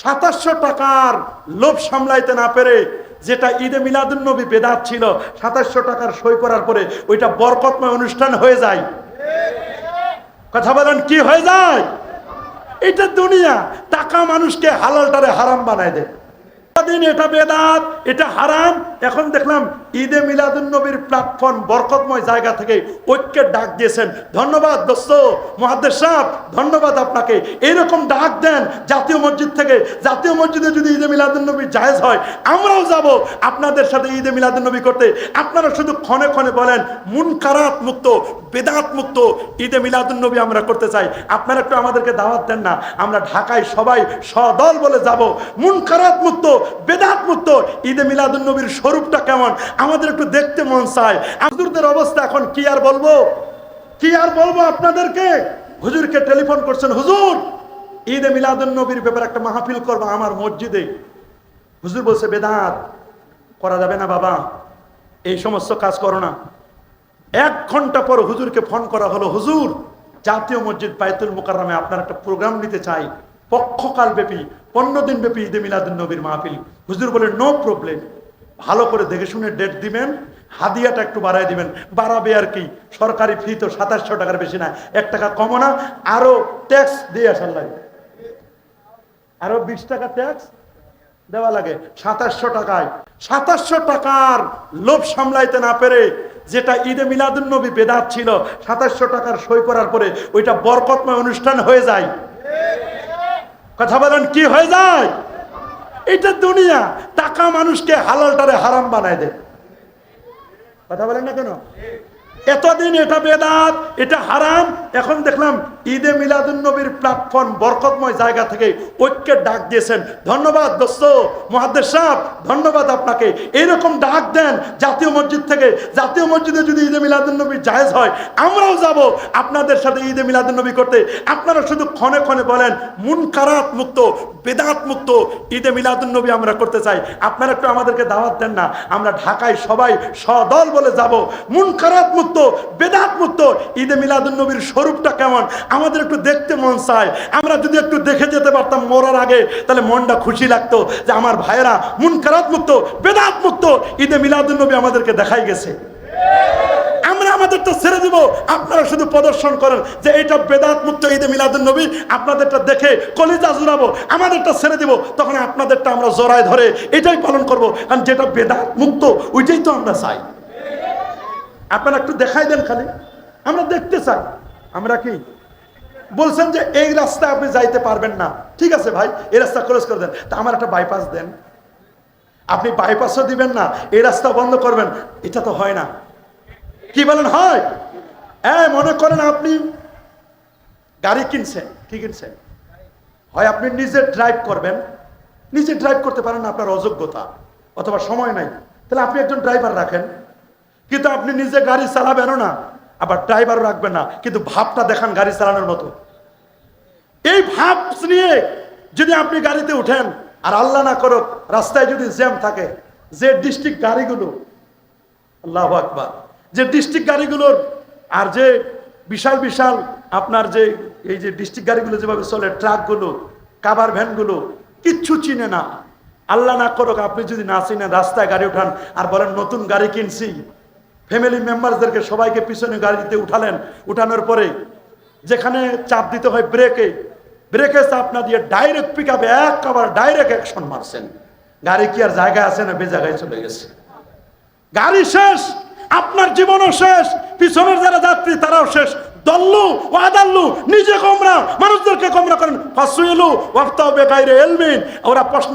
সাতাশশো টাকার লোভ সামলাইতে না পেরে যেটা ঈদে মিলাদুল নবী বেদাত ছিল, সাতাশশো টাকার সই করার পরে ওইটা বরকতময় অনুষ্ঠান হয়ে যায়। কথা বলেন, কি হয়ে যায়? এটা দুনিয়া, টাকা মানুষকে হালালটারে হারাম বানায় দেয়। দিন এটা বেদাত, এটা হারাম। এখন দেখলাম ঈদে মিলাদুন নবীর প্ল্যাটফর্ম বরকতময় জায়গা থেকে ঐক্যের ডাক দিয়েছেন। ধন্যবাদ দোস্ত, মহাদ্দেশ সাহেব, ধন্যবাদ আপনাকে। এইরকম ডাক দেন জাতীয় মসজিদ থেকে। জাতীয় মসজিদে যদি ঈদে মিলাদুন নবী জায়েজ হয়, আমরাও যাব আপনাদের সাথে ঈদে মিলাদুন নবী করতে। আপনারা শুধু ক্ষণে ক্ষণে বলেন, মুনকারাত মুক্ত, বেদাত মুক্ত, ঈদে মিলাদুন নবী আমরা করতে চাই। আপনারা একটু আমাদেরকে দাওয়াত দেন না, আমরা ঢাকায় সবাই সদল বলে যাব। মুনকারাত মুক্ত বেদাত মুক্ত। ঈদে মিলাদুন নবীর স্বরূপটা কেমন? আমাদের একটু দেখতে মন চায়। হুজুরদের অবস্থা এখন কি আর বলব? কি আর বলব আপনাদেরকে? হুজুরকে টেলিফোন করছেন, হুজুর, ঈদে মিলাদুন নবীর ব্যাপারে একটা মাহফিল করব আমার মসজিদে। হুজুর বলছে, বেদাত, করা যাবে না বাবা। এই সমস্ত কাজ করো না। এক ঘণ্টা পর হুজুরকে ফোন করা হলো, হুজুর, জাতীয় মসজিদ বাইতুল মোকাররমে আপনার একটা প্রোগ্রাম নিতে চাই। পক্ষকাল ব্যাপী পনেরো দিন ব্যাপী ঈদে মিলাদুল নবীর মাহফিল। হুজুর বলে নো প্রবলেম ভালো করে দেখে শুনে ডেট দিবেন, হাদিয়াটা একটু বাড়াই দিবেন। বাড়াবে আর কি? সরকারি ফি তো সাতাশশো টাকার বেশি না, এক টাকা কমো না, আরও ট্যাক্স দিয়ে আসার লাগে। আরও বিশ টাকা ট্যাক্স দেওয়া লাগে, সাতাশশো টাকায়। সাতাশশো টাকার লোভ সামলাইতে না পেরে যেটা ঈদে মিলাদুন নবী বেদাত ছিল, সাতাশশো টাকার সই করার পরে ওইটা বরকতময় অনুষ্ঠান হয়ে যায়। কথা বলেন, কি হয়ে যায়? এটা দুনিয়া, টাকা মানুষকে হালালটারে হারাম বানাই দেয়। কথা বলেন না কেন? এতদিন এটা বেদাত, এটা হারাম, এখন দেখলাম ঈদে মিলাদুন নবীর প্ল্যাটফর্ম বরকতময় জায়গা থেকে ঐক্যের ডাক দিয়েছেন। ধন্যবাদ দোস্ত, মহাদ্দেশ সাহেব, ধন্যবাদ আপনাকে। এইরকম ডাক দেন জাতীয় মসজিদ থেকে। জাতীয় মসজিদে যদি ঈদে মিলাদুন নবী জায়েজ হয়, আমরাও যাব আপনাদের সাথে ঈদে মিলাদুন নবী করতে। আপনারা শুধু ক্ষণে ক্ষণে বলেন, মুনকারাত মুক্ত, বেদাত মুক্ত, ঈদে মিলাদুন নবী আমরা করতে চাই। আপনারা একটু আমাদেরকে দাওয়াত দেন না, আমরা ঢাকায় সবাই সদল বলে যাব। মুনকারাত মুক্ত, বেদাত মুক্ত, ঈদে মিলাদুন নবীর স্বরূপটা কেমন? আমাদের একটু দেখতে মন চায়। আমরা যদি একটু দেখে যেতে পারতাম মরার আগে, তাহলে মনটা খুশি লাগতো যে আমার ভাইয়েরা মুনকারাত মুক্ত, বেদাত মুক্ত, ঈদে মিলাদুন নবী আমাদেরকে দেখাই গেছে। আমরা আমাদেরটা ছেড়ে দিব। আপনারা শুধু প্রদর্শন করেন যে এটা বেদাত মুক্ত, ঈদে মিলাদুন নবী, আপনাদেরটা দেখে কলিজা জুড়াবো, আমাদেরটা ছেড়ে দিব। তখন আপনাদেরটা আমরা জড়ায় ধরে এটাই পালন করব। কারণ যেটা বেদাত মুক্ত, ওইটাই তো আমরা চাই। আপনারা একটু দেখাই দেন খালি। আমরা দেখতে চাই। আমরা কি? বলছেন যে এই রাস্তায় আপনি যাইতে পারবেন না। ঠিক আছে ভাই, এই রাস্তা ক্লোজ করে দেন। তা আমার একটা বাইপাস দেন। আপনি বাইপাসও দিবেন না, এই রাস্তা বন্ধ করবেন। এটা তো হয় না। কি বলেন, হয়? হ্যাঁ মনে করেন আপনি গাড়ি কিনছেন, কি কিনছেন? হয় আপনি নিজে ড্রাইভ করবেন। নিজে ড্রাইভ করতে পারেন না, আপনার অযোগ্যতা, অথবা সময় নাই। তাহলে আপনি একজন ড্রাইভার রাখেন। কিন্তু আপনি নিজে গাড়ি চালাবেনও না। আবার ড্রাইভারও রাখবেন না, কিন্তু ভাবটা দেখান গাড়ি চালানোর মতো। এই ভাব নিয়ে যদি আপনি গাড়িতে উঠেন, আর আল্লাহ না করুক, রাস্তায় যদি জ্যাম থাকে, যে ডিস্ট্রিক্ট গাড়িগুলো, আল্লাহ আকবার, যে ডিস্ট্রিক্ট গাড়িগুলোর, আর যে বিশাল বিশাল আপনার যে, এই যে ডিস্ট্রিক্ট গাড়িগুলো যেভাবে চলে, ট্রাকগুলো, কাবার ভ্যানগুলো, কিচ্ছু চিনে না। আল্লাহ না করুক, আপনি যদি না চিনেন, রাস্তায় গাড়ি উঠান, আর বলেন, নতুন গাড়ি কিনছি। ফ্যামিলি মেম্বারসদেরকে সবাইকে পিছনে গাড়িতে উঠালেন। উঠানোর পরে যেখানে চাপ দিতে হয় ব্রেকে ব্রেকে চাপ না দিয়ে ডাইরেক্ট পিক আপে এক আবার ডাইরেক্ট অ্যাকশন মারছেন। গাড়ি কি আর জায়গায় আছে না বে জায়গায় চলে গেছে? গাড়ি শেষ, আপনার জীবনও শেষ, পিছনের যারা যাত্রী তারাও শেষ। দল্লু ও আদাল্লু নিজে কমরা মানুষদেরকে কমরা করেন। ফাসুইলু ওয়াফতাও বেকাইরে এলমিন ওরা প্রশ্ন